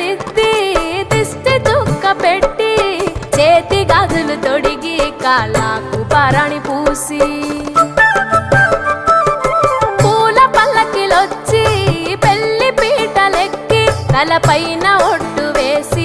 దిద్ది దిష్టి చుక్క పెట్టి చేతి గాజులు తొడిగి కాలాకు పారాణి పూసి. పూల పల్లకిలొచ్చి పెళ్ళి పీటలెక్కి తలపైన ఒట్టు వేసి